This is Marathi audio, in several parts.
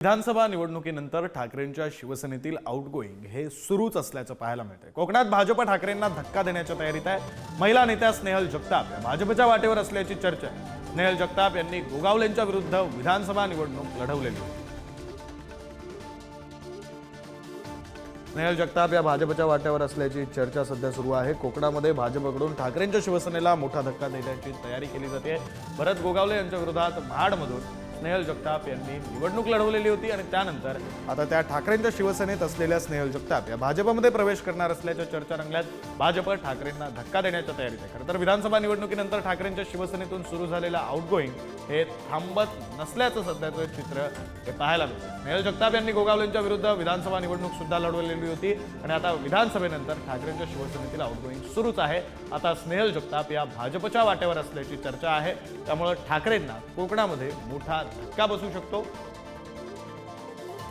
विधानसभा निवडणुकीनंतर ठाकरेंच्या शिवसेनेतील आउटगोईंग हे सुरूच असल्याचं पाहायला मिळतंय. कोकणात भाजप ठाकरेंना धक्का देण्याच्या तयारीत आहे. महिला नेत्या स्नेहल जगताप या भाजपच्या वाटेवर असल्याची चर्चा आहे. स्नेहल जगताप यांनी गोगावलेंच्या विरुद्ध विधानसभा निवडणूक लढवलेली होती स्नेहल जगताप या भाजपच्या वाट्यावर असल्याची चर्चा सध्या सुरू आहे. कोकणामध्ये भाजपकडून ठाकरेंच्या शिवसेनेला मोठा धक्का देण्याची तयारी केली जाते. भरत गोगावले यांच्या विरोधात महाडमधून स्नेहल जगताप यांनी निवडणूक लढवलेली होती आणि त्यानंतर आता त्या ठाकरेंच्या शिवसेनेत असलेल्या स्नेहल जगताप या भाजपमध्ये प्रवेश करणार असल्याच्या चर्चा रंगल्यात. भाजप ठाकरेंना धक्का देण्याच्या तयारीत आहे. खरं तर विधानसभा निवडणुकीनंतर ठाकरेंच्या शिवसेनेतून सुरू झालेलं आउटगोईंग हे थांबत नसल्याचं सध्याचं चित्र हे पाहायला मिळतं. स्नेहल जगताप यांनी गोगावलेंच्या विरुद्ध विधानसभा निवडणूक सुद्धा लढवलेली होती आणि आता विधानसभेनंतर ठाकरेंच्या शिवसेनेतील आउटगोईंग सुरूच आहे. आता स्नेहल जगताप या भाजपच्या वाटेवर असल्याची चर्चा आहे. त्यामुळे ठाकरेंना कोकणामध्ये मोठा का बसू शकतो?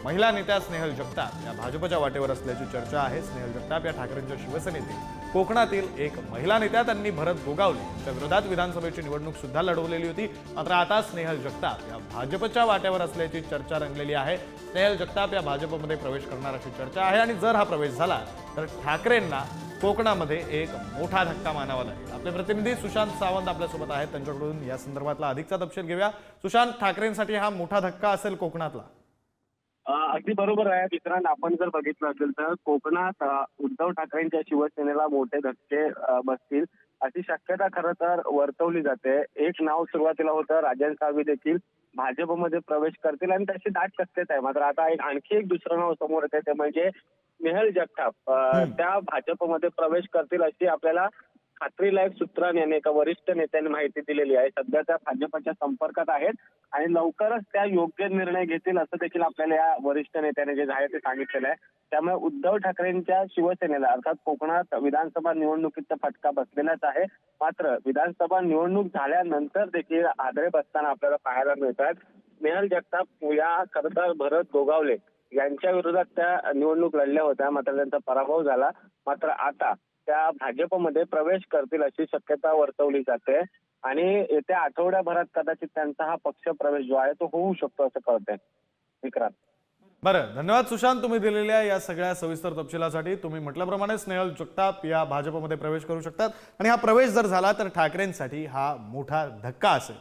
महिला नेत्या स्नेहल जगताप. या भाजपच्या वाटेवर असल्याची चर्चा आहे. स्नेहल जगताप या ठाकरेंच्या शिवसेनेतील कोकणातील एक महिला नेत्या त्यांनी भरत गोगावले. यांच्या विरोधात विधानसभेची निवडणूक सुद्धा लढवलेली होती. मात्र आता स्नेहल जगताप या भाजपच्या वाट्यावर असल्याची चर्चा रंगलेली आहे. स्नेहल जगताप या भाजपमध्ये प्रवेश करणार अशी चर्चा आहे. आणि जर हा प्रवेश झाला तर ठाकरेंना कोकणामध्ये एक मोठा धक्का मानावा लागेल. आपले प्रतिनिधी सुशांत सावंत आपल्यासोबत आहेत. त्यांच्याकडून या संदर्भातला अधिकचा तपशील घेऊया. सुशांत ठाकरेंसाठी हा मोठा धक्का असेल कोकणातला. अगदी बरोबर आहे. मित्रांनो आपण जर बघितलं असेल तर कोकणात उद्धव ठाकरेंच्या शिवसेनेला मोठे धक्के बसतील. अशी शक्यता खरं तर वर्तवली जाते. एक नाव सुरुवातीला होतं राजन सावी देखील भाजपमध्ये प्रवेश करतील आणि त्याची दाट शक्यता आहे. मात्र आता एक आणखी एक दुसरं नाव समोर येते ते म्हणजे स्नेहल जगताप. त्या भाजपमध्ये प्रवेश करतील अशी आपल्याला खात्रीलायक सूत्रांनी आणि एका वरिष्ठ नेत्यांनी माहिती दिलेली आहे. सध्या त्या भाजपच्या संपर्कात आहेत आणि लवकरच त्या योग्य निर्णय घेतील असं देखील आपल्याला या वरिष्ठ नेत्याने जे आहे ते सांगितलेलं आहे. त्यामुळे उद्धव ठाकरेंच्या शिवसेनेला अर्थात कोकणात विधानसभा निवडणुकीचा फटका बसलेलाच आहे. मात्र विधानसभा निवडणूक झाल्यानंतर देखील आदळे बसताना आपल्याला पाहायला मिळतात. स्नेहल जगताप या खरं तर भरत गोगावले यांच्या विरोधात त्या निवडणूक लढल्या होत्या. मात्र त्यांचा पराभव झाला. मात्र आता त्या भाजपमध्ये प्रवेश करतील अशी शक्यता वर्तवली जाते. आणि येत्या आठवड्याभरात कदाचित त्यांचा हा पक्ष प्रवेश जो आहे तो होऊ शकतो असं कळतंय. विक्रांत. बरं. धन्यवाद सुशांत तुम्ही दिलेल्या या सगळ्या सविस्तर तपशिलासाठी. तुम्ही म्हटल्याप्रमाणे स्नेहल जगताप या भाजपमध्ये प्रवेश करू शकतात. आणि हा प्रवेश जर झाला तर ठाकरेंसाठी हा मोठा धक्का असेल.